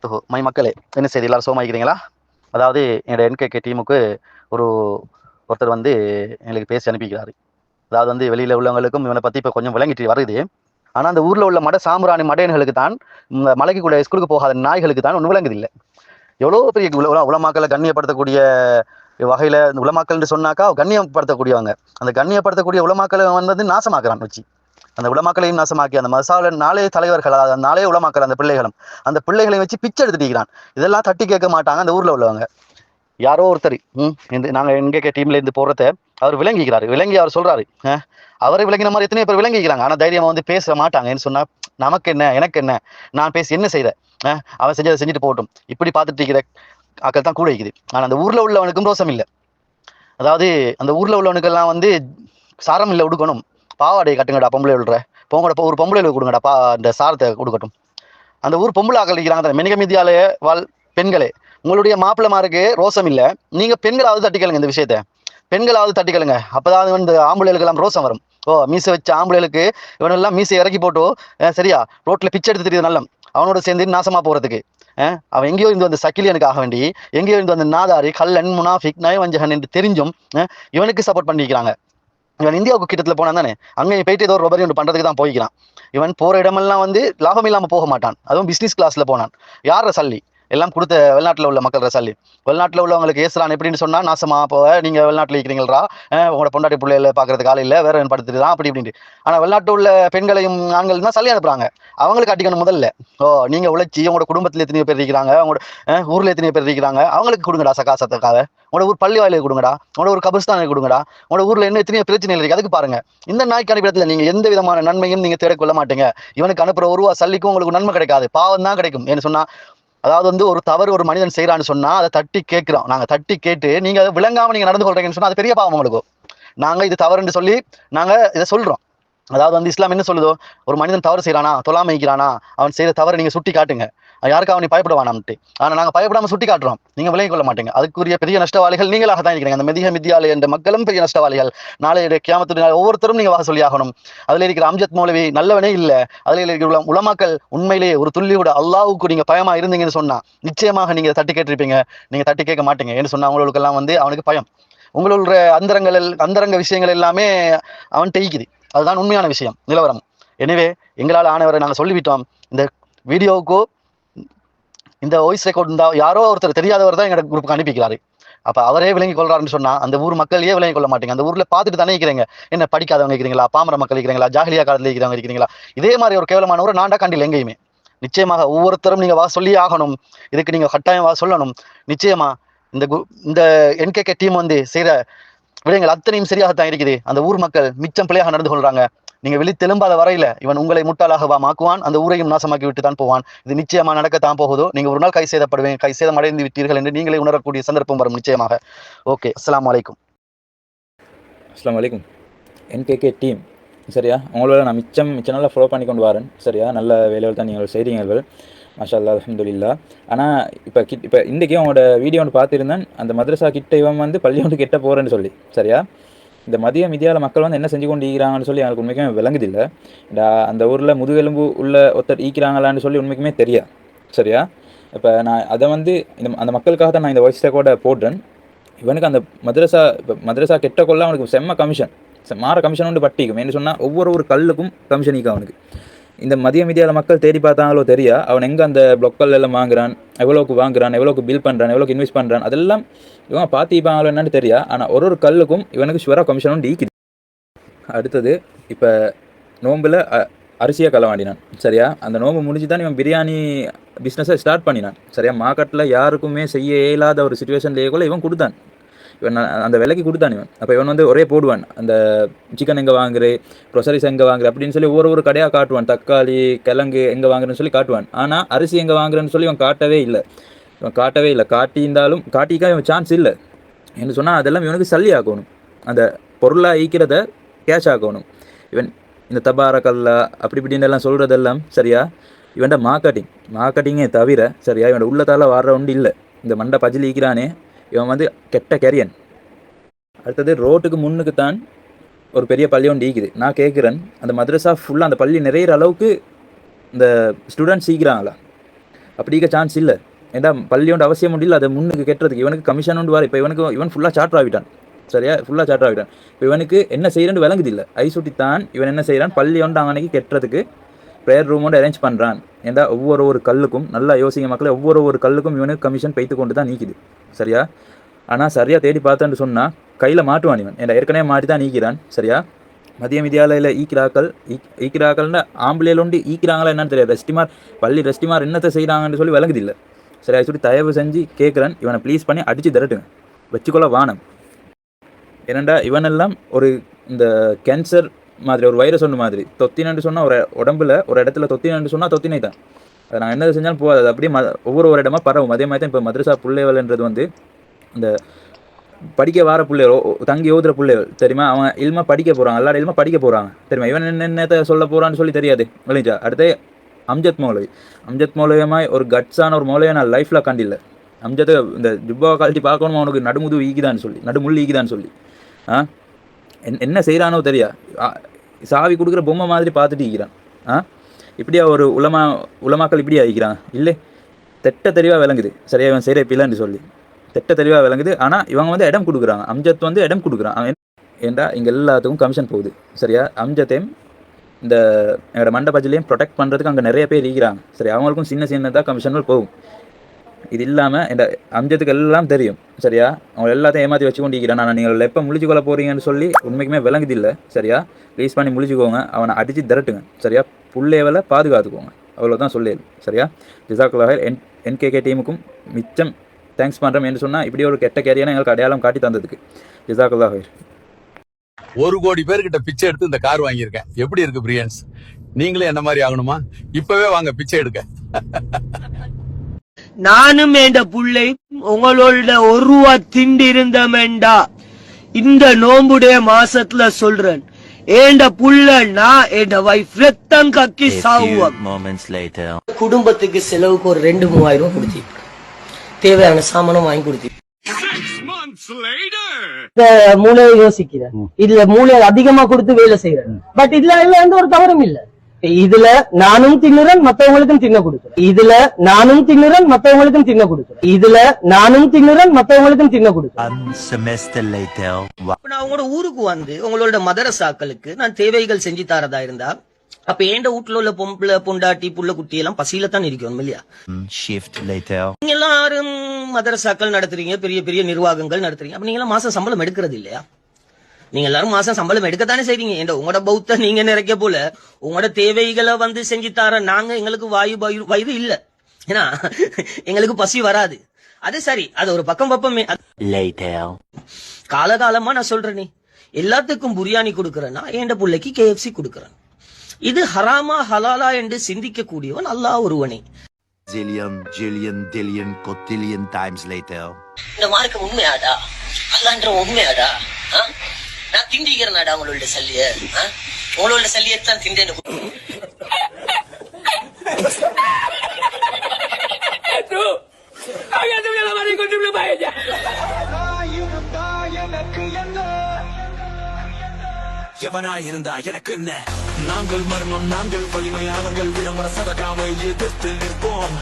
ஓஹோ, மை மக்களே என்ன செய்தி? எல்லாரும் சோமாயிக்கிறீங்களா அதாவது என்னோட என்கேகே டீமுக்கு ஒரு ஒருத்தர் வந்து எங்களுக்கு பேசி அனுப்பிக்கிறாரு. அதாவது வந்து வெளியில் உள்ளவங்களுக்கும் இவனை பற்றி இப்போ கொஞ்சம் விளங்கிட்டு வருது. ஆனால் அந்த ஊரில் உள்ள மட சாம்பிராணி மடையன்களுக்கு தான் இந்த மலைக்கு கூட ஸ்கூலுக்கு போகாத நாய்களுக்கு தான் ஒன்றும் விளங்குது இல்லை. எவ்வளோ பெரிய உள்ள உல- உலமாக்களை கண்ணியப்படுத்தக்கூடிய வகையில் இந்த உலமாக்கள்னு சொன்னாக்கா கண்ணியப்படுத்தக்கூடியவங்க. அந்த கண்ணியப்படுத்தக்கூடிய உலமாக்களை வந்து நாசமாக்குறான் வச்சு. அந்த உலமாக்களையும் நாசமாக்கி அந்த மசால நாளே தலைவர்கள் அதாவது நாளே உலமாக்கல் அந்த பிள்ளைகளும் அந்த பிள்ளைகளையும் வச்சு பிச்சை எடுத்துட்டிருக்கிறான் இதெல்லாம் தட்டி கேட்க மாட்டாங்க அந்த ஊரில் உள்ளவங்க. யாரோ ஒருத்தர் ம் இந்த நாங்க எங்க டீம்ல இருந்து போகிறத அவர் விளங்கிக்கிறாரு. விளங்கி அவர் சொல்கிறாரு அவரை விளங்கின மாதிரி எத்தனையோ பேர் விளங்கிக்கிறாங்க. ஆனால் தைரியமாக வந்து பேச மாட்டாங்கன்னு சொன்னால் நமக்கு என்ன எனக்கு என்ன? நான் பேசி என்ன செய்த அவன் செஞ்சதை செஞ்சுட்டு போகட்டும். இப்படி பார்த்துட்டு இருக்கிற அக்கள் தான் கூட இருக்குது. ஆனால் அந்த ஊரில் உள்ளவனுக்கும் ரோசம் இல்லை. அதாவது அந்த ஊரில் உள்ளவனுக்கெல்லாம் வந்து சாரம் இல்லை உடுக்கணும். பாவாடையை கட்டுங்கடா பொம்பளை விழுற போங்கடா ஒரு பொம்பளை கொடுங்கடா பா அந்த சாரத்தை கொடுக்கட்டும். அந்த ஊர் பொம்பளை ஆக்களிக்கிறாங்க இருக்கிறாங்க மெனிக மீதியாலே வாழ் பெண்களே. உங்களுடைய மாப்பிள்ளைமாருக்கு ரோசம் இல்லை நீங்கள் பெண்களாவது தட்டிக்கலுங்க இந்த விஷயத்த. பெண்களாவது தட்டிக்கலுங்க அப்போதான் வந்து ஆம்பளைகளுக்கெல்லாம் ரோசம் வரும். ஓ மீசை வச்ச ஆம்பளைகளுக்கு இவனெல்லாம் மீசை இறக்கி போட்டு சரியா ரோட்டில் பிச்சை எடுத்து தெரியுது நல்லம். அவனோட சேர்ந்து நாசமாக போகிறதுக்கு அவன் எங்கேயோ இருந்து வந்த சக்கிலியனுக்காக ஆக வேண்டி எங்கேயோ இருந்து வந்து நாதாரி கல்லன் முனாஃபிக் நயவஞ்சகன் என்று தெரிஞ்சும் இவனுக்கு சப்போர்ட் பண்ணிக்கிறாங்க. இவன் இந்தியாவுக்கு கிட்டத்துல போனான் தானே? அங்கே போயிட்டு ஏதோ ஒரு ரொபரி ஒன்று பண்றதுக்கு தான் போய்க்கிறான். இவன் போற இடமெல்லாம் வந்து லாபம் இல்லாம போக மாட்டான். அதுவும் பிசினஸ் கிளாஸ்ல போனான். யார சல்லி? எல்லாம் கொடுத்த வெளிநாட்டில் உள்ள மக்கள் ரசாலி. வெளிநாட்டில் உள்ளவங்களுக்கு ஏசுறான் எப்படின்னு சொன்னால் நாசமா போக நீங்கள் வெளிநாட்டில் இருக்கிறீங்களா? உங்களோட பொண்டாட்டி பிள்ளைகளை பார்க்கறதுக்கு ஆள் இல்லை வேற என்ன படுத்துட்டு அப்படி இப்படின்ட்டு. ஆனால் வெளிநாட்டில் உள்ள பெண்களையும் ஆண்கள் தான் சளி அனுப்புறாங்க. அவங்களுக்கு அடிக்கணும் முதல்ல. ஓ நீங்கள் உழைச்சி உங்களோட குடும்பத்தில் எத்தனையோ பேர் இருக்கிறாங்க உங்களோட ஊரில் எத்தனையோ பேர் இருக்கிறாங்க அவங்களுக்கு கொடுங்கடா சகாசத்துக்காக உங்களோட ஊர் பள்ளி வாயிலுக்கு கொடுங்கடா உங்களோட ஒரு கபிரஸ்தானுக்கு கொடுங்கடா உங்களோட ஊரில் என்ன எத்தனையோ பிரச்சனைகள் இருக்கு அதுக்கு பாருங்க. இந்த நாய்க்கு அனுப்பிடத்தில் நீங்கள் எந்த விதமான நன்மையும் நீங்கள் தேடக்கொள்ள மாட்டீங்க. இவனுக்கு அனுப்புற ஒருவா சல்லிக்கும் உங்களுக்கு நன்மை கிடைக்காது பாவம் தான் கிடைக்கும். ஏன்னு சொன்னால் அதாவது வந்து ஒரு தவறு ஒரு மனிதன் செய்யறான்னு சொன்னால் அதை தட்டி கேட்குறோம். நாங்கள் தட்டி கேட்டு நீங்க அதை விளங்காமல் நீங்கள் நடந்து கொள்றீங்கன்னு சொன்னால் அது பெரிய பாவம் உங்களுக்கு. நாங்கள் இது தவறுன்னு சொல்லி நாங்கள் இதை சொல்கிறோம் அதாவது வந்து இஸ்லாம் என்ன சொல்லுதோ? ஒரு மனிதன் தவறு செய்யறானா தொலாமைக்கிறானா அவன் செய்த தவறு நீங்கள் சுட்டி காட்டுங்க யாருக்கும் அவனை பயப்படுவானாம்ட்டு. ஆனால் நாங்கள் பயப்படாமல் சுட்டி காட்டுறோம் நீங்கள் விலகி கொள்ள மாட்டீங்க. அதுக்குரிய பெரிய நஷ்டவாளிகள் நீங்களாக தான் இருக்கிறீங்க. அந்த மெதிக மித்தியாலய என்ற மக்களும் பெரிய நஷ்டவாளிகள். நாளைய கியாமத்து ஒவ்வொருத்தரும் நீங்கள் வாக சொல்லியாகணும் அதில் இருக்கிற அம்ஜத் மௌலவி நல்லவனே இல்லை. அதில் இருக்கிற உலமாக்கள் உண்மையிலேயே ஒரு துள்ளியோட அல்லாவுக்கு நீங்கள் பயமாக இருந்தீங்கன்னு சொன்னால் நிச்சயமாக நீங்கள் தட்டி கேட்டிருப்பீங்க. நீங்கள் தட்டி கேட்க மாட்டீங்க. ஏன்னு சொன்னால் அவங்களுக்கெல்லாம் வந்து அவனுக்கு பயம். உங்களுடைய அந்தரங்கள் அந்தரங்க விஷயங்கள் எல்லாமே அவன் டெய்க்குது. அதுதான் உண்மையான விஷயம் நிலவரம். எனவே எங்களால் ஆனவரை நாங்கள் சொல்லிவிட்டோம். இந்த வீடியோவுக்கோ இந்த வாய்ஸ் ரெக்கார்ட் இருந்தால் யாரோ ஒருத்தர் தெரியாதவர் தான் எங்களோட குரூப்புக்கு அனுப்பிக்கிறாரு. அப்போ அவரே விளங்கி கொள்றாருன்னு சொன்னா அந்த ஊர் மக்களையே விளங்கி கொள்ள மாட்டேங்க. அந்த ஊர்ல பார்த்துட்டு தானே இருக்கிறீங்க. என்ன படிக்காதவங்க இருக்கிறீங்களா? பாமர மக்கள் இருக்கிறீங்களா? ஜாகிலியா காலத்தில் இருக்கிறவங்க இருக்கிறீங்களா? இதே மாதிரி ஒரு கேவலமான ஒரு நாண்டா கண்டில் எங்கேயுமே. நிச்சயமாக ஒவ்வொருத்தரும் நீங்க வா சொல்லி ஆகணும். இதுக்கு நீங்க கட்டாயம் வா சொல்லணும். நிச்சயமா இந்த கு- இந்த என்கேகே டீம் வந்து செய்யற விடயங்கள் அத்தனையும் சரியாகத்தான் இருக்குது. அந்த ஊர் மக்கள் மிச்சம் பிள்ளையாக நடந்து கொள்றாங்க. நீங்கள் வெளி திரும்பாத வரையில இவன் உங்களை முட்டாளாகவா மாக்குவான்? அந்த ஊரையும் நாசமாக்கி விட்டு தான் போவான். இது நிச்சயமா நடக்கத்தான் போகுதோ? நீங்கள் ஒரு நாள் கை செய்தப்படுவேன் கை சேதம் அடைந்து விட்டீர்கள் என்று நீங்களே உணரக்கூடிய சந்தர்ப்பம் வரும் நிச்சயமாக. ஓகே அஸ்லாம் வலைக்கும் அஸ்லாம் வலைக்கும் என்கேகே டீம். சரியா? உங்களோட நான் மிச்சம் மிச்ச நாளில் ஃபாலோ பண்ணி கொண்டு வரேன். சரியா? நல்ல வேலைகள் தான் நீங்கள் செய்கிறீர்கள் மாஷா அல்லா அலமதுல்லா ஆனால் இப்போ கிட் இப்போ இன்றைக்கே உங்களோட வீடியோ ஒன்று பார்த்துருந்தேன். அந்த மதரசா கிட்ட இவன் வந்து பள்ளியோண்டு கிட்ட போகிறேன்னு சொல்லி. சரியா? இந்த மதியம் இந்தியாவில் மக்கள் வந்து என்ன செஞ்சு கொண்டு ஈகிறாங்கன்னு சொல்லி எனக்கு உண்மைக்குமே விளங்குதில்லை. அந்த ஊரில் முதுகெலும்பு உள்ள ஒருத்தர் ஈக்கிறாங்களான்னு சொல்லி உண்மைக்குமே தெரியாது. சரியா? இப்போ நான் அதை வந்து இந்த அந்த மக்களுக்காக தான் நான் இந்த வாய்ஸ் கூட போடுறேன். இவனுக்கு அந்த மதரசா இப்போ மதரசா கெட்ட கொள்ள அவனுக்கு செம்ம கமிஷன் மாற கமிஷன் ஒன்று பட்டிக்கும். என்ன சொன்னால் ஒவ்வொரு ஒரு கல்லுக்கும் கமிஷன் ஈக்கும் அவனுக்கு. இந்த மதிய மீதியால் மக்கள் தேடி பார்த்தாங்களோ தெரியா? அவன் எங்கே அந்த பிளொக்கல் எல்லாம் வாங்குறான்? எவ்வளோக்கு வாங்குறான்? எவ்வளோக்கு பில் பண்ணுறான் எவ்வளோக்கு இன்வெஸ்ட் பண்ணுறான் அதெல்லாம் இவன் பார்த்துப்பாங்களோ என்னன்னு தெரியா? ஆனால் ஒரு ஒரு கல்லுக்கும் இவனுக்கு ஷுவராக கமிஷனும் டீக்குது. அடுத்தது இப்போ நோம்பில் அரிசியை களவாண்டினான் சரியா? அந்த நோம்பு முடிஞ்சு தான் இவன் பிரியாணி பிஸ்னஸை ஸ்டார்ட் பண்ணினான். சரியா? மார்க்கெட்டில் யாருக்குமே செய்ய இயலாத ஒரு சுச்சுவேஷன்லேயே கூட இவன் கொடுத்தான். இவன் அந்த விலைக்கு கொடுத்தான் இவன். அப்போ இவன் வந்து ஒரே போடுவான். அந்த சிக்கன் எங்கே வாங்குறே ப்ரொசரிஸ் எங்கே வாங்குற அப்படின்னு சொல்லி ஒவ்வொரு ஒரு கடையாக காட்டுவான். தக்காளி கிழங்கு எங்கே வாங்குறேன்னு சொல்லி காட்டுவான். ஆனால் அரிசி எங்கே வாங்குறேன்னு சொல்லி இவன் காட்டவே இல்லை. இவன் காட்டவே இல்லை. காட்டியிருந்தாலும் காட்டிக்கா இவன் சான்ஸ் இல்லை. என்ன சொன்னால் அதெல்லாம் இவனுக்கு சல்லி ஆக்கணும் அந்த பொருளாக ஈக்கிறத கேஷ் ஆக்கணும் இவன் இந்த தபாரக்கல்லா அப்படி இப்படின்னு எல்லாம் சொல்கிறதெல்லாம் சரியா? இவன்ட மார்க்கெட்டிங் மார்க்கெட்டிங்கே தவிர சரியா? இவன் உள்ளத்தால் வர்ற ஒன்று இல்லை. இந்த மண்டை பஜில் ஈக்கிறானே இவன் வந்து கெட்ட கேரியன். அடுத்தது ரோட்டுக்கு முன்னுக்கு தான் ஒரு பெரிய பள்ளி ஒன்று ஈக்குது நான் கேட்குறேன் அந்த மதரசா ஃபுல்லாக அந்த பள்ளி நிறையிற அளவுக்கு இந்த ஸ்டூடெண்ட்ஸ் ஈக்கிறாங்களா அப்படி ஈக்க சான்ஸ் இல்லை. ஏன்னா பள்ளியோட அவசியம் முடியல அதை முன்னுக்கு கெட்டுறதுக்கு. இவனுக்கு கமிஷன் ஒன்று வர இப்போ இவனுக்கு இவன் ஃபுல்லாக சார்ட் ஆகிட்டான். சரியா? ஃபுல்லாக சார்ட் ஆகிட்டான். இப்போ இவனுக்கு என்ன செய்யறன்னு விளங்குது இல்லை. ஐசூட்டி தான் இவன் என்ன செய்கிறான் பள்ளி ஒன்று அன்னைக்கு கெட்டுறதுக்கு ப்ரேயர் ரூம் ஒன்று அரேஞ்ச் பண்ணுறான் ஏன்னா ஒவ்வொரு ஒரு கல்லுக்கும் நல்லா யோசிங்க மக்களை ஒவ்வொரு ஒரு கல்லுக்கும் இவனுக்கு கமிஷன் பைத்து கொண்டு தான் நீக்குது. சரியா? ஆனால் சரியாக தேடி பார்த்தேன்னு சொன்னால் கையில் மாட்டுவான் இவன். ஏன்டா ஏற்கனவே மாட்டி தான் நீக்கிறான். சரியா? மதிய வித்யாலயில் ஈக்கிறாக்கள் ஈக் ஈக்கிறாக்கள்னு ஆம்பளையில் உண்டு ஈக்கிறாங்களா என்னன்னு தெரியாது. ரெஸ்டிமார் பள்ளி ரெஸ்டிமார் என்னத்தை செய்கிறாங்கன்னு சொல்லி விளங்குது இல்லை சரி சொல்லி தயவு செஞ்சு கேட்குறேன் இவனை ப்ளீஸ் பண்ணி அடித்து திரட்டுங்க. வச்சுக்கொள்ள வானம். ஏனண்டா இவனெல்லாம் ஒரு இந்த கேன்சர் மாதிரி ஒரு வைரஸ் ஒன்று மாதிரி. தொத்தினு சொன்னால் ஒரு உடம்புல ஒரு இடத்துல தொத்தினு சொன்னால் தொத்தினை தான். அதை நான் என்ன செஞ்சாலும் போகாது. அது அப்படியே ம ஒவ்வொரு ஒரு இடமா பரவும். அதே மாதிரி தான் இப்போ மதுரசா பிள்ளைவல்ன்றது வந்து இந்த படிக்க வர பிள்ளையோ தங்கி ஓதுற பிள்ளைகள் தெரியுமா? அவன் இல்மா படிக்க போகிறான் எல்லாரும் இல்லாமல் படிக்க போகிறாங்க தெரியுமா? இவன் என்னத்தை சொல்ல போகிறான்னு சொல்லி தெரியாது. இல்லைங்களா? அடுத்து அம்ஜத் மௌலவி. அம்ஜத் மௌலவியமாக ஒரு கட்ஸான ஒரு மௌலவியை நான் லைஃப்பில் கண்டில்ல. அம்ஜத்தை இந்த ஜுப்பாவை கழட்டி பார்க்கணுமா? அவனுக்கு நடுமுது ஈகிதான்னு சொல்லி நடுமுள் ஈகிதான்னு சொல்லி. ஆ? என்ன செய்கிறானோ தெரியா? சாவி கொடுக்குற பொம்மை மாதிரி பார்த்துட்டு இருக்கிறான். ஆ? இப்படியா ஒரு உலமா உலமாக்கள் இப்படியா இருக்கிறான்? இல்லை. தெட்ட தெளிவாக விளங்குது. சரியா இவன் செய்கிற பிள்ளைன்னு சொல்லி. தெட்ட தெளிவாக விளங்குது. ஆனால் இவங்க வந்து இடம் கொடுக்குறாங்க. அம்ஜத் வந்து இடம் கொடுக்குறான். ஏண்டா ஏன்டா இங்கே எல்லாத்துக்கும் கமிஷன் போகுது. சரியா? அம்ஜத்தையும் இந்த எங்களோட மண்டபத்திலையும் ப்ரொடெக்ட் பண்ணுறதுக்கு அங்கே நிறைய பேர் இருக்கிறாங்க. சரி அவங்களுக்கும் சின்ன சின்னதாக கமிஷன்கள் போகும். இது இல்லாமல் இந்த அம்ஜத்துக்கு எல்லாம் தெரியும் சரியா? அவங்க எல்லாத்தையும் ஏமாற்றி வச்சு கொண்டிருக்கிறான் நான் நீங்கள் எப்போ முழிச்சு கொள்ள போறீங்கன்னு சொல்லி உண்மைக்குமே விளங்குது இல்லை சரியா? ப்ளீஸ் பண்ணி முழிச்சுக்கோங்க. அவனை அடித்து திரட்டுங்க சரியா? புள்ளேவலை பாதுகாத்துக்கோங்க. அவ்வளோதான் சொல்லியது சரியா? ஜிசாக்குலாக என் என்கேகே டீமுக்கும் மிச்சம் தேங்க்ஸ் பண்ணுறோம் என்று சொன்னால் இப்படி ஒரு கெட்ட கேரியான எங்களுக்கு அடையாளம் காட்டி தந்ததுக்கு. ஜிசாக்குல்லாஹ் ஒரு கோடி பேர்கிட்ட பிச்சை எடுத்து இந்த கார் வாங்கியிருக்கேன். எப்படி இருக்கு பிரியன்ஸ்? நீங்களே என்ன மாதிரி ஆகணுமா? இப்பவே வாங்க பிச்சை எடுக்க. நானும் என்ற புள்ளை உங்களோட ஒரு ரூபா திண்டு இருந்தமெண்டா இந்த நோம்புடைய மாசத்துல சொல்றேன். ஏண்ட புள்ள நான் என்ற வைஃப் ரத்தம் கக்கி later. குடும்பத்துக்கு செலவுக்கு ஒரு ரெண்டு மூவாயிரம் ரூபாய் கொடுத்தி தேவையான சாமானும் வாங்கி கொடுத்தி இந்த மூளையை யோசிக்கிறேன். இதுல மூளை அதிகமா கொடுத்து வேலை செய்யறேன். பட் இதுல இதுல எந்த ஒரு தவறும் இல்ல. இதுல நானும் தின்னுறேன் மத்தவங்களுக்கும் தின்ன கொடுக்குறேன். இதுல நானும் தின்னுறேன் மத்தவங்களுக்கும் தின்ன கொடுக்குறேன். இதுல நானும் தின்னுறேன் மத்தவங்களுக்கும் தின்ன கொடுக்குறேன். One semester later. One நான் உங்களோட ஊருக்கு வந்து உங்களோட மதரசாக்களுக்கு நான் தேவைகள் செஞ்சு தரதா இருந்தா அப்ப ஏண்ட வீட்டுல உள்ள பொம்பளை பொண்டாட்டி புள்ள குட்டி எல்லாம் பசியில தான் இருக்கணும் இல்லையா? Shift later. நீங்க எல்லாரும் மதரசாக்கள் நடத்துறீங்க பெரிய பெரிய நிர்வாகங்கள் நடத்துறீங்க. அப்ப நீங்க எல்லாம் மாசம் சம்பளம் எடுக்கிறது இல்லையா? நீங்க எல்லாரும் மாசம் சம்பளம் எடுக்கத்தானே செய்றீங்க ஏன்டா உங்களோட பௌத்த நீங்க நிறைக்க போல உங்களோட தேவைகளை வந்து செஞ்சு தர நாங்க எங்களுக்கு வாயு வயிறு இல்ல. ஏன்னா எங்களுக்கு பசி வராது. அது சரி அது ஒரு பக்கம் Later. காலகாலமா நான் சொல்றேனே. எல்லாத்துக்கும் பிரியாணி கொடுக்கறேன்னா என் பிள்ளைக்கு கேஎஃப்சி கொடுக்கறேன். இது ஹராமா ஹலாலா என்று சிந்திக்க கூடியவன் அல்லாஹ் ஒருவனே. Zillion, jillion, dillion, cotillion times later. இந்த மார்க்கம் உண்மையாடா அல்லான்ற உண்மையாடா ஆ? நான் திண்டிக்கிறேனாடா உங்களோட சல்லிய? உங்களோட சல்லியத்தான் திண்டேன்னு எவனாயிருந்தா எனக்கு என்ன நாங்கள் மர்மம் நாங்கள் வலிமை அவர்கள் விளம்பர சதகாமை எதிர்த்து நிற்போம்